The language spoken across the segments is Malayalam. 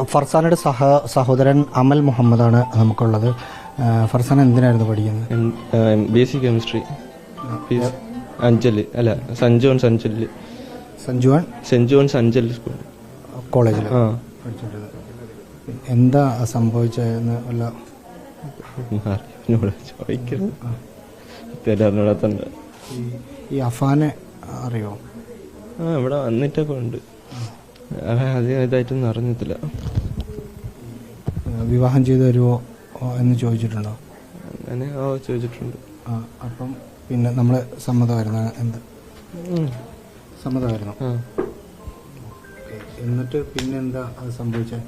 ഫർസാനയുടെ സഹ സഹോദരൻ അമൽ മുഹമ്മദാണ് നമുക്കുള്ളത്. ഫർസാൻ എന്തിനായിരുന്നു പഠിക്കുന്നത്? B S C chemistry Anchal അല്ല Sanju and Sanchal Sanju Sanjuan Senchu and Anchal school. കോളേജിൽ എന്താ സംഭവിച്ചതെന്ന് വല്ല തരാറിനോടത്തുണ്ട് ഈ- അഫാനെ അറിയോ? ആ ഇവിടെ വന്നിട്ടൊക്കെ ഉണ്ട്. അധികം ഇതായിട്ടൊന്നും അറിഞ്ഞിട്ടില്ല. വിവാഹം ചെയ്തു തരുമോ എന്ന് ചോദിച്ചിട്ടുണ്ടോ? അങ്ങനെ ചോദിച്ചിട്ടുണ്ട്. ആ, അപ്പം പിന്നെ നമ്മൾ സമ്മതമായിരുന്നു എന്ത്. സമ്മതമായിരുന്നു. എന്നിട്ട് പിന്നെ എന്താ അത് സംഭവിച്ചത്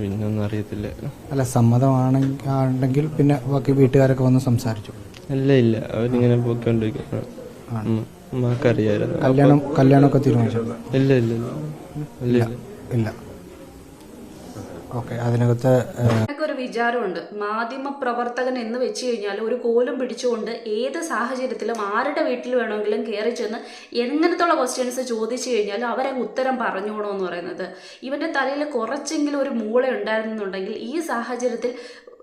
പിന്നൊന്നും അറിയത്തില്ല. അല്ല സമ്മതമാണെങ്കിൽ ആണെങ്കിൽ പിന്നെ ബാക്കി വീട്ടുകാരൊക്കെ വന്ന് സംസാരിച്ചു? അല്ല ഇല്ല. അവരിങ്ങനെ പോയിക്കൊണ്ടിരിക്കുന്നു കല്യാണം കല്യാണമൊക്കെ തീരുമാനിച്ചു? ഇല്ല ഇല്ല ഇല്ല. ഇല്ല ഇല്ല. ഇല്ല. ഓക്കെ അതിനകത്ത് എനിക്ക് ഒരു വിചാരമുണ്ട്. മാധ്യമ പ്രവർത്തകൻ എന്ന് വെച്ച് കഴിഞ്ഞാൽ ഒരു കോലും പിടിച്ചുകൊണ്ട് ഏത് സാഹചര്യത്തിലും ആരുടെ വീട്ടിൽ വേണമെങ്കിലും കയറി ചെന്ന് എങ്ങനത്തുള്ള ക്വസ്റ്റ്യൻസ് ചോദിച്ചു കഴിഞ്ഞാൽ അവരെ ഉത്തരം പറഞ്ഞോണമെന്ന് പറയുന്നത്. ഇവന്റെ തലയിൽ കുറച്ചെങ്കിലും ഒരു മൂള ഉണ്ടായിരുന്നുണ്ടെങ്കിൽ ഈ സാഹചര്യത്തിൽ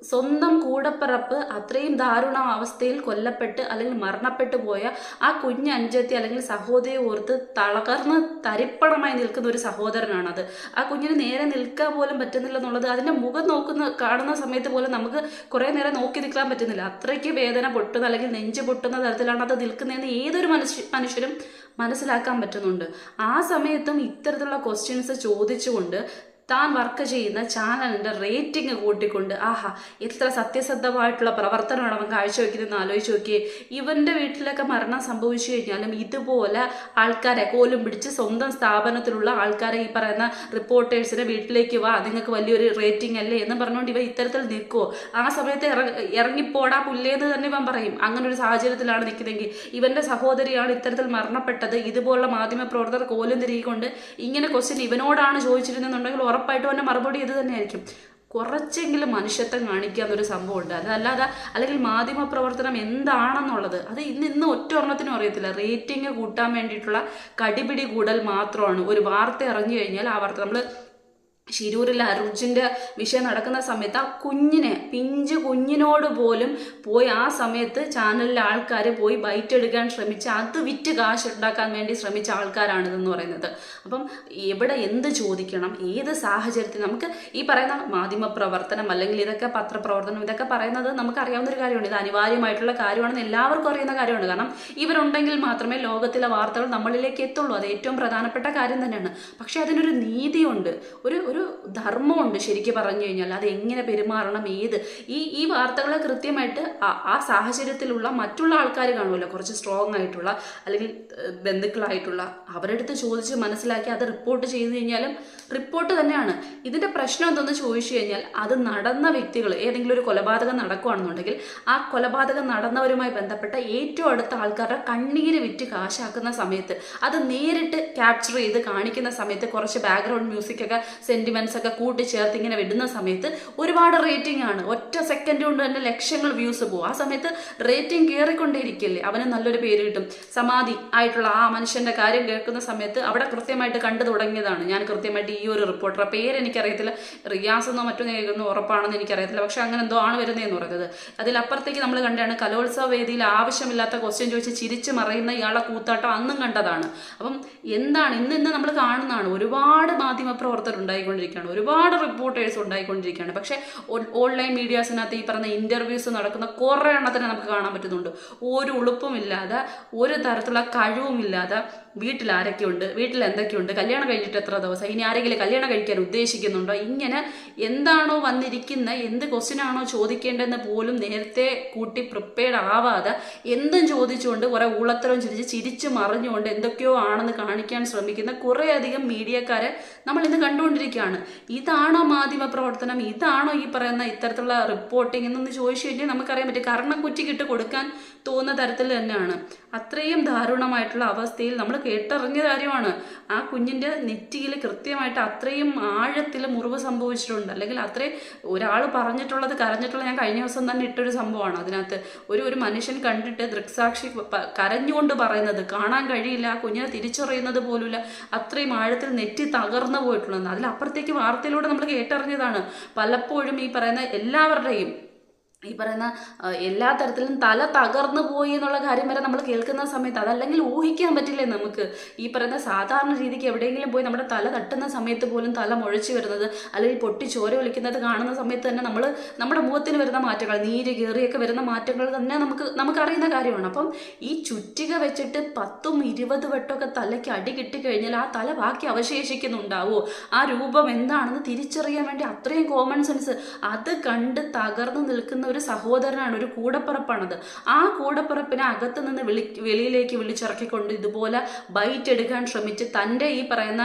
സ്വന്തം കൂടപ്പിറപ്പ് അത്രയും ദാരുണ അവസ്ഥയിൽ കൊല്ലപ്പെട്ട് അല്ലെങ്കിൽ മരണപ്പെട്ടു പോയ ആ കുഞ്ഞ് അഞ്ചത്തി അല്ലെങ്കിൽ സഹോദരിയെ ഓർത്ത് തളകർന്ന് തരിപ്പണമായി നിൽക്കുന്ന ഒരു സഹോദരനാണത്. ആ കുഞ്ഞിന് നേരെ നിൽക്കാൻ പോലും പറ്റുന്നില്ല എന്നുള്ളത് അതിന്റെ മുഖം നോക്കുന്ന കാണുന്ന സമയത്ത് പോലും നമുക്ക് കുറേ നേരം നോക്കി നിൽക്കാൻ പറ്റുന്നില്ല. അത്രയ്ക്ക് വേദന പൊട്ടുന്ന അല്ലെങ്കിൽ നെഞ്ച് പൊട്ടുന്ന തരത്തിലാണ് അത് നിൽക്കുന്നതെന്ന് ഏതൊരു മനുഷ്യ മനുഷ്യരും മനസ്സിലാക്കാൻ പറ്റുന്നുണ്ട്. ആ സമയത്തും ഇത്തരത്തിലുള്ള ക്വസ്റ്റ്യൻസ് ചോദിച്ചുകൊണ്ട് താൻ വർക്ക് ചെയ്യുന്ന ചാനലിന്റെ റേറ്റിംഗ് കൂട്ടിക്കൊണ്ട് ആഹാ എത്ര സത്യസന്ധമായിട്ടുള്ള പ്രവർത്തനമാണ് അവൻ കാഴ്ചവെക്കുന്നതെന്ന് ആലോചിച്ച് നോക്കിയേ. ഇവന്റെ വീട്ടിലൊക്കെ മരണം സംഭവിച്ചു കഴിഞ്ഞാലും ഇതുപോലെ ആൾക്കാരെ കോലും പിടിച്ച് സ്വന്തം സ്ഥാപനത്തിലുള്ള ആൾക്കാരെ ഈ പറയുന്ന റിപ്പോർട്ടേഴ്സിനെ വീട്ടിലേക്ക് വാ നിങ്ങൾക്ക് വലിയൊരു റേറ്റിംഗ് അല്ലേ എന്ന് പറഞ്ഞുകൊണ്ട് ഇവ ഇത്തരത്തിൽ നിൽക്കുമോ ആ സമയത്ത് ഇറ- ഇറങ്ങിപ്പോടാ പുല്ലേന്ന് തന്നെ ഇവൻ പറയും. അങ്ങനെ ഒരു സാഹചര്യത്തിലാണ് നിൽക്കുന്നതെങ്കിൽ ഇവന്റെ സഹോദരിയാണ് ഇത്തരത്തിൽ മരണപ്പെട്ടത്. ഇതുപോലുള്ള മാധ്യമ പ്രവർത്തകർ കോലും തിരികൊണ്ട് ഇങ്ങനെ ക്വസ്റ്റ്യൻ ഇവനോടാണ് ചോദിച്ചിരുന്നെന്നുണ്ടെങ്കിൽ ഉറപ്പായിട്ടും അവന്റെ മറുപടി ഇത് തന്നെയായിരിക്കും. കുറച്ചെങ്കിലും മനുഷ്യത്വം കാണിക്കുക എന്നൊരു സംഭവം ഉണ്ട് അതല്ലാതെ അല്ലെങ്കിൽ മാധ്യമ പ്രവർത്തനം എന്താണെന്നുള്ളത് അത് ഇന്ന് ഇന്ന് ഒറ്റ ഒരെണ്ണത്തിനും അറിയത്തില്ല. റേറ്റിംഗ് കൂട്ടാൻ വേണ്ടിയിട്ടുള്ള കടിപിടി കൂടൽ മാത്രമാണ്. ഒരു വാർത്ത ഇറങ്ങി കഴിഞ്ഞാൽ ആ വാർത്ത നമ്മൾ ശിരൂരിൽ അർജുന്റെ വിഷയം നടക്കുന്ന സമയത്ത് ആ കുഞ്ഞിനെ പിഞ്ച് കുഞ്ഞിനോട് പോലും പോയി ആ സമയത്ത് ചാനലിലെ ആൾക്കാർ പോയി ബൈറ്റ് എടുക്കാൻ ശ്രമിച്ച് അത് വിറ്റ് കാശ് ഉണ്ടാക്കാൻ വേണ്ടി ശ്രമിച്ച ആൾക്കാരാണിതെന്ന് പറയുന്നത്. അപ്പം എവിടെ എന്ത് ചോദിക്കണം ഏത് സാഹചര്യത്തിൽ നമുക്ക് ഈ പറയുന്ന മാധ്യമ പ്രവർത്തനം അല്ലെങ്കിൽ ഇതൊക്കെ പത്രപ്രവർത്തനം ഇതൊക്കെ പറയുന്നത് നമുക്ക് അറിയാവുന്ന ഒരു കാര്യമാണ്. ഇത് അനിവാര്യമായിട്ടുള്ള കാര്യമാണെന്ന് എല്ലാവർക്കും അറിയുന്ന കാര്യമാണ്. കാരണം ഇവരുണ്ടെങ്കിൽ മാത്രമേ ലോകത്തിലെ വാർത്തകൾ നമ്മളിലേക്ക് എത്തുള്ളൂ. അത് ഏറ്റവും പ്രധാനപ്പെട്ട കാര്യം തന്നെയാണ്. പക്ഷേ അതിനൊരു നീതിയുണ്ട്. ഒരു ഒരു ധർമ്മമുണ്ട് ശരിക്കും പറഞ്ഞു കഴിഞ്ഞാൽ. അത് എങ്ങനെ പെരുമാറണം ഏത്? ഈ ഈ വാർത്തകളെ കൃത്യമായിട്ട് ആ- സാഹചര്യത്തിലുള്ള മറ്റുള്ള ആൾക്കാർ കാണുമല്ലോ. കുറച്ച് സ്ട്രോങ് ആയിട്ടുള്ള അല്ലെങ്കിൽ ബന്ധുക്കളായിട്ടുള്ള. അവരുടെ അടുത്ത് ചോദിച്ച് മനസ്സിലാക്കി അത് റിപ്പോർട്ട് ചെയ്തു കഴിഞ്ഞാലും റിപ്പോർട്ട് തന്നെയാണ്. ഇതിന്റെ പ്രശ്നം എന്തെന്ന് ചോദിച്ചു കഴിഞ്ഞാൽ അത് നടന്ന വ്യക്തികൾ ഏതെങ്കിലും ഒരു കൊലപാതകം നടക്കുകയാണെന്നുണ്ടെങ്കിൽ ആ കൊലപാതകം നടന്നവരുമായി ബന്ധപ്പെട്ട ഏറ്റവും അടുത്ത ആൾക്കാരുടെ കണ്ണീര് വിറ്റ് കാശാക്കുന്ന സമയത്ത് അത് നേരിട്ട് ക്യാപ്ചർ ചെയ്ത് കാണിക്കുന്ന സമയത്ത് കുറച്ച് ബാക്ക്ഗ്രൗണ്ട് മ്യൂസിക് ഒക്കെ സെന്റിമെന്റ്സ് ഒക്കെ കൂട്ടിച്ചേർത്ത് ഇങ്ങനെ വിടുന്ന സമയത്ത് ഒരുപാട് റേറ്റിംഗ് ആണ്. ഒറ്റ സെക്കൻഡ് കൊണ്ട് തന്നെ ലക്ഷങ്ങൾ വ്യൂസ് പോകും. ആ സമയത്ത് റേറ്റിംഗ് കയറിക്കൊണ്ടേയിരിക്കില്ലേ അവന് നല്ലൊരു പേര് കിട്ടും. സമാധി ആയിട്ടുള്ള ആ മനുഷ്യന്റെ കാര്യം കേൾക്കുന്ന സമയത്ത് അവിടെ കൃത്യമായിട്ട് കണ്ടു തുടങ്ങിയതാണ്. ഞാൻ കൃത്യമായിട്ട് ഈ ഒരു റിപ്പോർട്ടർ പേര് എനിക്കറിയത്തില്ല. റിയാസ് എന്നോ മറ്റോ കേൾക്കുന്നു ഉറപ്പാണെന്ന് എനിക്കറിയത്തില്ല. പക്ഷെ അങ്ങനെ എന്തോ ആണ് വരുന്നതെന്ന് പറയുന്നത് അതിലപ്പുറത്തേക്ക് നമ്മൾ കണ്ടാണ് കലോത്സവ വേദിയിൽ ആവശ്യമില്ലാത്ത ക്വസ്റ്റ്യൻ ചോദിച്ച് ചിരിച്ച് മറയുന്ന ഇയാളെ കൂത്താട്ടം അന്നും കണ്ടതാണ്. അപ്പം എന്താണ്? ഇന്ന് ഇന്ന് നമ്മൾ കാണുന്നതാണ്. ഒരുപാട് മാധ്യമ പ്രവർത്തകർ ഉണ്ടായിക്കൊണ്ടിരിക്കുകയാണ്. ഒരുപാട് റിപ്പോർട്ടേഴ്സ് ഉണ്ടായിക്കൊണ്ടിരിക്കുകയാണ്. പക്ഷേ ഓൺലൈൻ മീഡിയാസിനകത്ത് ഈ പറഞ്ഞ ഇന്റർവ്യൂസ് നടക്കുന്ന കുറേ എണ്ണത്തിനെ നമുക്ക് കാണാൻ പറ്റുന്നുണ്ട്. ഒരു ഉളുപ്പുമില്ലാതെ ഒരു തരത്തിലുള്ള കഴിവുമില്ലാതെ വീട്ടിൽ ആരൊക്കെയുണ്ട് വീട്ടിൽ എന്തൊക്കെയുണ്ട് കല്യാണം കഴിഞ്ഞിട്ട് എത്ര ദിവസം? ഇനി ആരെങ്കിലും കല്യാണം കഴിക്കാൻ ഉദ്ദേശിക്കുന്നുണ്ടോ? ഇങ്ങനെ എന്താണോ വന്നിരിക്കുന്ന? എന്ത് ക്വസ്റ്റ്യൻ ആണോ ചോദിക്കേണ്ടതെന്ന് പോലും നേരത്തെ കൂട്ടി പ്രിപ്പയർഡ് ആവാതെ എന്തും ചോദിച്ചുകൊണ്ട് കുറെ ഊളത്തരം ചിരിച്ച് ചിരിച്ച് മറിഞ്ഞുകൊണ്ട് എന്തൊക്കെയോ ആണെന്ന് കാണിക്കാൻ ശ്രമിക്കുന്ന കുറേയധികം മീഡിയക്കാരെ നമ്മൾ ഇന്ന് കണ്ടുകൊണ്ടിരിക്കുകയാണ്. ഇതാണോ മാധ്യമ പ്രവർത്തനം? ഇതാണോ ഈ പറയുന്ന ഇത്തരത്തിലുള്ള റിപ്പോർട്ടിംഗ് എന്നൊന്ന് ചോദിച്ചു കഴിഞ്ഞാൽ നമുക്കറിയാൻ പറ്റും. കർണക്കുറ്റിക്കിട്ട് കൊടുക്കാൻ തോന്നുന്ന തരത്തിൽ തന്നെയാണ്. അത്രയും ദാരുണമായിട്ടുള്ള അവസ്ഥയിൽ നമ്മൾ കേട്ടറിഞ്ഞ കാര്യമാണ്. ആ കുഞ്ഞിന്റെ നെറ്റിയിൽ കൃത്യമായിട്ട് അത്രയും ആഴത്തിൽ മുറിവ് സംഭവിച്ചിട്ടുണ്ട്. അല്ലെങ്കിൽ അത്രയും ഒരാൾ പറഞ്ഞിട്ടുള്ളത് കരഞ്ഞിട്ടുള്ളത് ഞാൻ കഴിഞ്ഞ ദിവസം തന്നെ ഇട്ടൊരു സംഭവമാണ്. അതിനകത്ത് ഒരു ഒരു മനുഷ്യൻ കണ്ടിട്ട് ദൃക്സാക്ഷി കരഞ്ഞുകൊണ്ട് പറയുന്നത് കാണാൻ കഴിയില്ല ആ കുഞ്ഞിനെ തിരിച്ചറിയുന്നത് പോലുമില്ല. അത്രയും ആഴത്തിൽ നെറ്റി തകർന്നു പോയിട്ടുള്ളത് അതിലപ്പുറത്തേക്ക് വാർത്തയിലൂടെ നമ്മൾ കേട്ടറിഞ്ഞതാണ്. പലപ്പോഴും ഈ പറയുന്ന എല്ലാവരുടെയും ഈ പറയുന്ന എല്ലാ തരത്തിലും തല തകർന്നു പോയി എന്നുള്ള കാര്യം വരെ നമ്മൾ കേൾക്കുന്ന സമയത്ത് അതല്ലെങ്കിൽ ഊഹിക്കാൻ പറ്റില്ലേ നമുക്ക്? ഈ പറയുന്ന സാധാരണ രീതിക്ക് എവിടെയെങ്കിലും പോയി നമ്മുടെ തല തട്ടുന്ന സമയത്ത് പോലും തല മുഴച്ചു വരുന്നത് അല്ലെങ്കിൽ പൊട്ടി ചോര ഒലിക്കുന്നത് കാണുന്ന സമയത്ത് തന്നെ നമ്മൾ നമ്മുടെ മുഖത്തിന് വരുന്ന മാറ്റങ്ങൾ നീര് കയറിയൊക്കെ വരുന്ന മാറ്റങ്ങൾ തന്നെ നമുക്ക് നമുക്കറിയുന്ന കാര്യമാണ്. അപ്പം ഈ ചുറ്റിക വെച്ചിട്ട് പത്തും ഇരുപത് വട്ടമൊക്കെ തലയ്ക്ക് അടി കിട്ടിക്കഴിഞ്ഞാൽ ആ തല ബാക്കി അവശേഷിക്കുന്നുണ്ടാവോ? ആ രൂപം എന്താണെന്ന് തിരിച്ചറിയാൻ വേണ്ടി അത്രയും കോമൺ സെൻസ് അത് കണ്ട് തകർന്നു നിൽക്കുന്ന ഒരു സഹോദരനാണ് ഒരു കൂടപ്പിറപ്പാണത്. ആ കൂടപ്പിറപ്പിനെ അകത്ത് നിന്ന് വിളി വെളിയിലേക്ക് വിളിച്ചിറക്കിക്കൊണ്ട് ഇതുപോലെ ബൈറ്റ് എടുക്കാൻ ശ്രമിച്ച് തന്റെ ഈ പറയുന്ന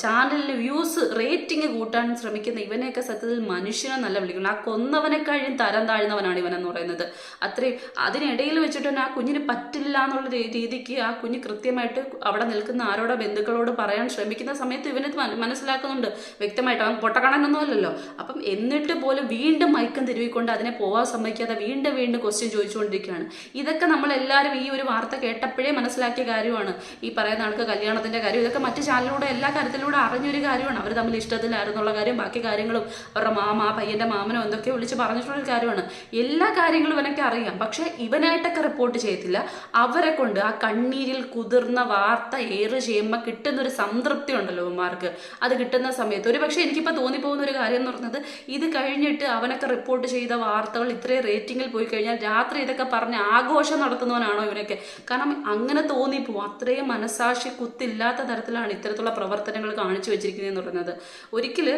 ചാനലിന് വ്യൂസ് റേറ്റിംഗ് കൂട്ടാൻ ശ്രമിക്കുന്ന ഇവനെയൊക്കെ സത്യത്തിൽ മനുഷ്യനെ നല്ല വിളിക്കണം ആ കൊന്നവനെക്കഴിയും തരം താഴ്ന്നവനാണ് ഇവനെന്ന് പറയുന്നത്. അത്രയും അതിനിടയിൽ വെച്ചിട്ട് തന്നെ ആ കുഞ്ഞിന് പറ്റില്ല എന്നുള്ള രീതിക്ക് ആ കുഞ്ഞ് കൃത്യമായിട്ട് അവിടെ നിൽക്കുന്ന ആരോടോ ബന്ധുക്കളോട് പറയാൻ ശ്രമിക്കുന്ന സമയത്ത് ഇവന് മന- മനസ്സിലാക്കുന്നുണ്ട്. വ്യക്തമായിട്ട് അവൻ പൊട്ടക്കണനൊന്നും അല്ലല്ലോ അപ്പം എന്നിട്ട് പോലും വീണ്ടും മയക്കം തിരുവിക്കൊണ്ട് അതിനെ പോവാൻ സമ്മതിക്കാതെ വീണ്ടും വീണ്ടും ക്വസ്റ്റ്യൻ ചോദിച്ചുകൊണ്ടിരിക്കുകയാണ്. ഇതൊക്കെ നമ്മൾ എല്ലാവരും ഈ ഒരു വാർത്ത കേട്ടപ്പോഴേ മനസ്സിലാക്കിയ കാര്യമാണ്. ഈ പറയുന്ന ആൾക്ക് കല്യാണത്തിന്റെ കാര്യം ഇതൊക്കെ മറ്റു ചാനലിലൂടെ എല്ലാ കാര്യത്തിലൂടെ അറിഞ്ഞൊരു കാര്യമാണ്. അവർ തമ്മിൽ ഇഷ്ടത്തിലായിരുന്നുള്ള കാര്യം ബാക്കി കാര്യങ്ങളും അവരുടെ മാമ പയ്യന്റെ മാമനോ എന്തൊക്കെയോ വിളിച്ച് പറഞ്ഞിട്ടുള്ളൊരു കാര്യമാണ്. എല്ലാ കാര്യങ്ങളും ഇവനൊക്കെ അറിയാം. പക്ഷേ ഇവനായിട്ടൊക്കെ റിപ്പോർട്ട് ചെയ്യത്തില്ല. അവരെ കൊണ്ട് ആ കണ്ണീരിൽ കുതിർന്ന വാർത്ത ഏറ് ചെയ്യുമ്പോൾ കിട്ടുന്ന ഒരു സംതൃപ്തി ഉണ്ടല്ലോ ഇവന്മാർക്ക് അത് കിട്ടുന്ന സമയത്ത്. ഒരു പക്ഷേ എനിക്കിപ്പോൾ തോന്നിപ്പോകുന്ന ഒരു കാര്യം എന്ന് പറഞ്ഞത് ഇത് കഴിഞ്ഞിട്ട് അവനൊക്കെ റിപ്പോർട്ട് ചെയ്ത വാർത്തകൾ ഇത്രയും റേറ്റിംഗിൽ പോയി കഴിഞ്ഞാൽ രാത്രി ഇതൊക്കെ പറഞ്ഞ് ആഘോഷം നടത്തുന്നവനാണോ ഇവനൊക്കെ? കാരണം അങ്ങനെ തോന്നിപ്പോവും. അത്രയും മനസാക്ഷി കുത്തില്ലാത്ത തരത്തിലാണ് ഇത്തരത്തിലുള്ള പ്രവർത്തനങ്ങൾ കാണിച്ചു വെച്ചിരിക്കുന്നത് എന്ന് പറയുന്നത് ഒരിക്കൽ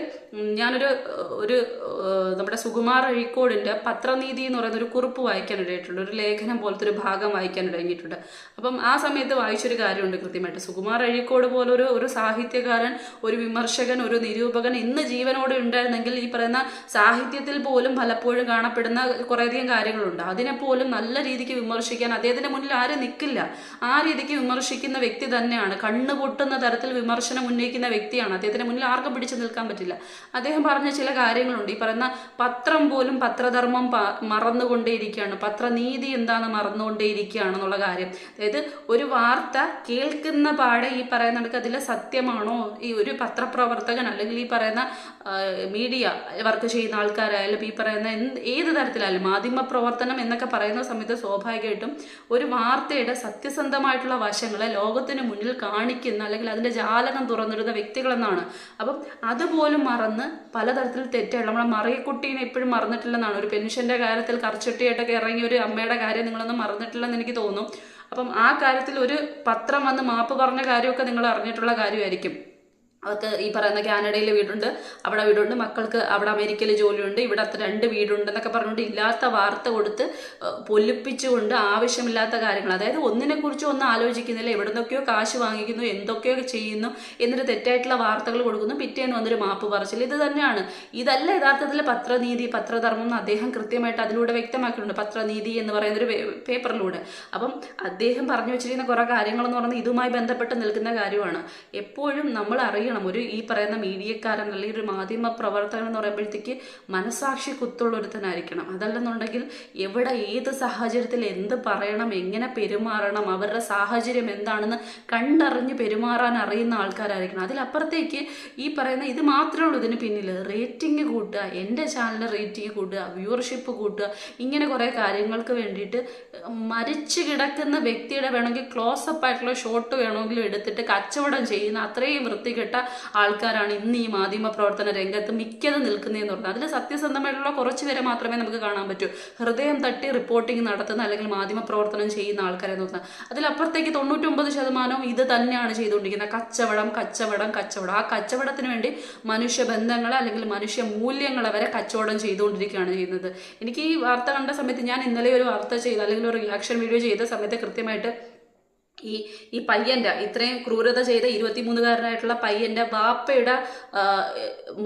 ഞാനൊരു ഒരു നമ്മുടെ സുകുമാർ അഴീക്കോടിന്റെ പത്രനീതി എന്ന് പറയുന്ന ഒരു കുറിപ്പ് വായിക്കാനിടയായിട്ടുണ്ട് ഒരു ലേഖനം പോലത്തെ ഒരു ഭാഗം വായിക്കാനിടങ്ങിയിട്ടുണ്ട് അപ്പം ആ സമയത്ത് വായിച്ചൊരു കാര്യമുണ്ട് കൃത്യമായിട്ട്. സുകുമാർ അഴീക്കോട് പോലൊരു ഒരു സാഹിത്യകാരൻ ഒരു വിമർശകൻ ഒരു നിരൂപകൻ ഇന്ന് ജീവനോടെ ഉണ്ടായിരുന്നെങ്കിൽ ഈ പറയുന്ന സാഹിത്യത്തിൽ പോലും പലപ്പോഴും കാണപ്പെടുന്ന കുറേയധികം കാര്യങ്ങളുണ്ട്. അതിനെപ്പോലും നല്ല രീതിക്ക് വിമർശിക്കാൻ അദ്ദേഹത്തിന്റെ മുന്നിൽ ആരും നിൽക്കില്ല ആ രീതിക്ക് വിമർശിക്കുന്ന വ്യക്തി തന്നെയാണ്. കണ്ണു പൊട്ടുന്ന തരത്തിൽ വിമർശനം ഉന്നയിക്കുന്ന വ്യക്തിയാണ്. അദ്ദേഹത്തിന്റെ മുന്നിൽ ആർക്കും പിടിച്ചു നിൽക്കാൻ പറ്റില്ല. അദ്ദേഹം പറഞ്ഞ ചില കാര്യങ്ങളുണ്ട്. ഈ പറയുന്ന പത്രം പോലും പത്രധർമ്മം മറന്നുകൊണ്ടേയിരിക്കുകയാണ്. പത്രനീതി എന്താന്ന് മറന്നുകൊണ്ടേയിരിക്കുകയാണെന്നുള്ള കാര്യം. അതായത് ഒരു വാർത്ത കേൾക്കുന്ന പാടെ ഈ പറയുന്ന അതിൽ സത്യമാണോ? ഈ ഒരു പത്രപ്രവർത്തകൻ അല്ലെങ്കിൽ ഈ പറയുന്ന മീഡിയ വർക്ക് ചെയ്യുന്ന ആൾക്കാരായാലും ഈ പറയുന്ന എന്ത് ഏത് തരത്തിലായാലും മാധ്യമ പ്രവർത്തനം എന്നൊക്കെ പറയുന്ന സമയത്ത് സ്വാഭാവികമായിട്ടും ഒരു വാർത്തയുടെ സത്യസന്ധമായിട്ടുള്ള വശങ്ങളെ ലോകത്തിന് മുന്നിൽ കാണിക്കുന്ന അല്ലെങ്കിൽ അതിന്റെ ജാലകം തുറന്നിടുന്ന വ്യക്തികളെന്നാണ്. അപ്പം അതുപോലും മറന്ന് പലതരത്തിൽ തെറ്റുകൾ നമ്മളെ മറിയക്കുട്ടീനെ എപ്പോഴും മറന്നിട്ടില്ലെന്നാണ്. ഒരു പെൻഷന്റെ കാര്യത്തിൽ കറച്ചുട്ടിയായിട്ടൊക്കെ ഇറങ്ങിയ ഒരു അമ്മയുടെ കാര്യം നിങ്ങളൊന്നും മറന്നിട്ടില്ലെന്ന് എനിക്ക് തോന്നും. അപ്പം ആ കാര്യത്തിൽ ഒരു പത്രം വന്ന് മാപ്പ് പറഞ്ഞ കാര്യമൊക്കെ നിങ്ങൾ അറിഞ്ഞിട്ടുള്ള കാര്യമായിരിക്കും. അവർക്ക് ഈ പറയുന്ന കാനഡയിൽ വീടുണ്ട് അവിടെ വീടുണ്ട്. മക്കൾക്ക് അവിടെ അമേരിക്കയിൽ ജോലിയുണ്ട്. ഇവിടെ അത്ര രണ്ട് വീടുണ്ടെന്നൊക്കെ പറഞ്ഞുകൊണ്ട് ഇല്ലാത്ത വാർത്ത കൊടുത്ത് പൊലിപ്പിച്ചുകൊണ്ട് ആവശ്യമില്ലാത്ത കാര്യങ്ങൾ. അതായത് ഒന്നിനെ കുറിച്ചും ഒന്നും ആലോചിക്കുന്നില്ല. എവിടെ നിന്നൊക്കെയോ കാശ് വാങ്ങിക്കുന്നു എന്തൊക്കെയോ ചെയ്യുന്നു എന്നിട്ട് തെറ്റായിട്ടുള്ള വാർത്തകൾ കൊടുക്കുന്നു. പിറ്റേന്ന് വന്നൊരു മാപ്പ് പറച്ചിൽ ഇത് തന്നെയാണ്. ഇതല്ല യഥാർത്ഥത്തിൽ പത്രനീതി പത്രധർമ്മം എന്ന് അദ്ദേഹം കൃത്യമായിട്ട് അതിലൂടെ വ്യക്തമാക്കിയിട്ടുണ്ട്. പത്രനീതി എന്ന് പറയുന്ന ഒരു പേപ്പറിലൂടെ. അപ്പം അദ്ദേഹം പറഞ്ഞു വെച്ചിരിക്കുന്ന കുറേ കാര്യങ്ങളെന്ന് പറഞ്ഞാൽ ഇതുമായി ബന്ധപ്പെട്ട് നിൽക്കുന്ന കാര്യമാണ്. എപ്പോഴും നമ്മൾ അറിയണം ഒരു ഈ പറയുന്ന മീഡിയക്കാരൻ അല്ലെങ്കിൽ ഒരു മാധ്യമ പ്രവർത്തകൻ എന്ന് പറയുമ്പോഴത്തേക്ക് മനസാക്ഷി കുത്തുള്ള ഒരുത്തനായിരിക്കണം അതല്ലെന്നുണ്ടെങ്കിൽ എവിടെ ഏത് സാഹചര്യത്തിൽ എന്ത് പറയണം എങ്ങനെ പെരുമാറണം അവരുടെ സാഹചര്യം എന്താണെന്ന് കണ്ടറിഞ്ഞ് പെരുമാറാൻ അറിയുന്ന ആൾക്കാരായിരിക്കണം. അതിലപ്പുറത്തേക്ക് ഈ പറയുന്ന ഇത് മാത്രമേ ഉള്ളൂ ഇതിന് പിന്നിൽ റേറ്റിംഗ് കൂട്ടുക എന്റെ ചാനലിന്റെ റേറ്റിംഗ് കൂട്ടുക വ്യൂവർഷിപ്പ് കൂട്ടുക ഇങ്ങനെ കുറേ കാര്യങ്ങൾക്ക് വേണ്ടിയിട്ട് മരിച്ചു കിടക്കുന്ന വ്യക്തിയുടെ വേണമെങ്കിൽ ക്ലോസപ്പ് ആയിട്ടുള്ള ഷോട്ട് വേണമെങ്കിലും എടുത്തിട്ട് കച്ചവടം ചെയ്യുന്ന അത്രയും വൃത്തികെട്ട ആൾക്കാരാണ് ഇന്ന് ഈ മാധ്യമ പ്രവർത്തന രംഗത്ത് മിക്കത് നിൽക്കുന്നതെന്ന് പറഞ്ഞാൽ അതിൽ സത്യസന്ധമായിട്ടുള്ള കുറച്ച് പേരെ മാത്രമേ നമുക്ക് കാണാൻ പറ്റൂ. ഹൃദയം തട്ടി റിപ്പോർട്ടിംഗ് നടത്തുന്ന അല്ലെങ്കിൽ മാധ്യമ പ്രവർത്തനം ചെയ്യുന്ന ആൾക്കാരെ പറഞ്ഞാൽ അതിലപ്പുറത്തേക്ക് തൊണ്ണൂറ്റൊമ്പത് ശതമാനവും ഇത് തന്നെയാണ് ചെയ്തുകൊണ്ടിരിക്കുന്നത്. കച്ചവടം കച്ചവടം കച്ചവടം. ആ കച്ചവടത്തിന് വേണ്ടി മനുഷ്യബന്ധങ്ങൾ അല്ലെങ്കിൽ മനുഷ്യ മൂല്യങ്ങളെ വരെ കച്ചവടം ചെയ്തുകൊണ്ടിരിക്കുകയാണ് ചെയ്യുന്നത്. എനിക്ക് ഈ വാർത്ത കണ്ട സമയത്ത് ഞാൻ ഇന്നലെ ഒരു വാർത്ത ചെയ്ത അല്ലെങ്കിൽ ഒരു റിയാക്ഷൻ വീഡിയോ ചെയ്ത സമയത്ത് കൃത്യമായിട്ട് ഈ ഈ പയ്യന്റെ ഇത്രയും ക്രൂരത ചെയ്ത ഇരുപത്തിമൂന്നുകാരനായിട്ടുള്ള പയ്യന്റെ ബാപ്പയുടെ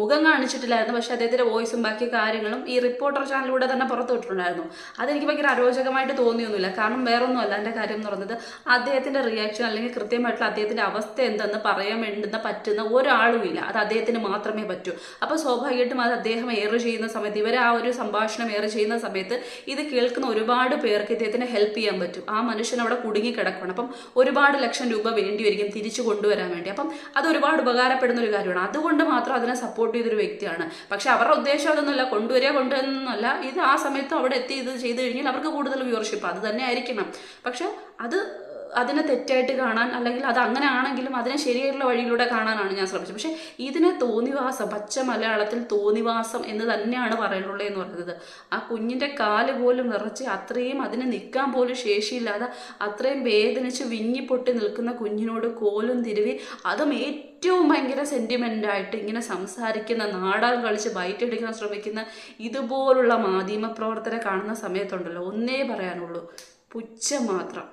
മുഖം കാണിച്ചിട്ടില്ലായിരുന്നു. പക്ഷെ അദ്ദേഹത്തിന്റെ വോയിസും ബാക്കി കാര്യങ്ങളും ഈ റിപ്പോർട്ടർ ചാനലിലൂടെ തന്നെ പുറത്തുവിട്ടിട്ടുണ്ടായിരുന്നു. അതെനിക്ക് ഭയങ്കര അരോചകമായിട്ട് തോന്നിയൊന്നുമില്ല. കാരണം വേറൊന്നുമല്ല എന്റെ കാര്യം എന്ന് പറയുന്നത്. അദ്ദേഹത്തിന്റെ റിയാക്ഷൻ അല്ലെങ്കിൽ കൃത്യമായിട്ടുള്ള അദ്ദേഹത്തിന്റെ അവസ്ഥ എന്തെന്ന് പറയാൻ വേണ്ടുന്ന പറ്റുന്ന ഒരാളുമില്ല. അത് അദ്ദേഹത്തിന് മാത്രമേ പറ്റൂ. അപ്പോൾ സ്വാഭാവികമായിട്ടും അത് അദ്ദേഹം എയർ ചെയ്യുന്ന സമയത്ത് ഇവർ ആ ഒരു സംഭാഷണം എയർ ചെയ്യുന്ന സമയത്ത് ഇത് കേൾക്കുന്ന ഒരുപാട് പേർക്ക് ഇദ്ദേഹത്തിന് ഹെൽപ്പ് ചെയ്യാൻ പറ്റും. ആ മനുഷ്യൻ അവിടെ കുടുങ്ങി കിടക്കണം അപ്പം ഒരുപാട് ലക്ഷം രൂപ വേണ്ടി വരികയും തിരിച്ചു കൊണ്ടുവരാൻ വേണ്ടി. അപ്പം അത് ഒരുപാട് ഉപകാരപ്പെടുന്ന ഒരു കാര്യമാണ്. അതുകൊണ്ട് മാത്രം അതിനെ സപ്പോർട്ട് ചെയ്തൊരു വ്യക്തിയാണ്. പക്ഷെ അവരുടെ ഉദ്ദേശം അതൊന്നുമല്ല. കൊണ്ടുവരിക കൊണ്ടുവരുന്നല്ല ഇത് ആ സമയത്ത് അവിടെ എത്തി ഇത് ചെയ്തു കഴിഞ്ഞാൽ അവർക്ക് കൂടുതൽ വ്യൂവർഷിപ്പ് അത് തന്നെ ആയിരിക്കണം പക്ഷെ അത് അതിനെ തെറ്റായിട്ട് കാണാൻ അല്ലെങ്കിൽ അത് അങ്ങനെ ആണെങ്കിലും അതിനെ ശരിയായിട്ടുള്ള വഴിയിലൂടെ കാണാനാണ് ഞാൻ ശ്രമിച്ചത്. പക്ഷേ ഇതിനെ തോന്നിവാസം പച്ച മലയാളത്തിൽ തോന്നിവാസം എന്ന് തന്നെയാണ് പറയാനുള്ളത് എന്ന് പറയുന്നത്. ആ കുഞ്ഞിന്റെ കാൽ പോലും വിറച്ച് അത്രയും അതിന് നിൽക്കാൻ പോലും ശേഷിയില്ലാതെ അത്രയും വേദനിച്ച് വിങ്ങിപ്പൊട്ടി നിൽക്കുന്ന കുഞ്ഞിനോട് കോലും തിരുവി അതും ഏറ്റവും ഭയങ്കര സെന്റിമെന്റായിട്ട് ഇങ്ങനെ സംസാരിക്കുന്ന നാടകം കളിച്ച് ബൈറ്റെടുക്കാൻ ശ്രമിക്കുന്ന ഇതുപോലുള്ള മാധ്യമ പ്രവർത്തനം കാണുന്ന സമയത്തുണ്ടല്ലോ ഒന്നേ പറയാനുള്ളൂ പുച്ഛം മാത്രം.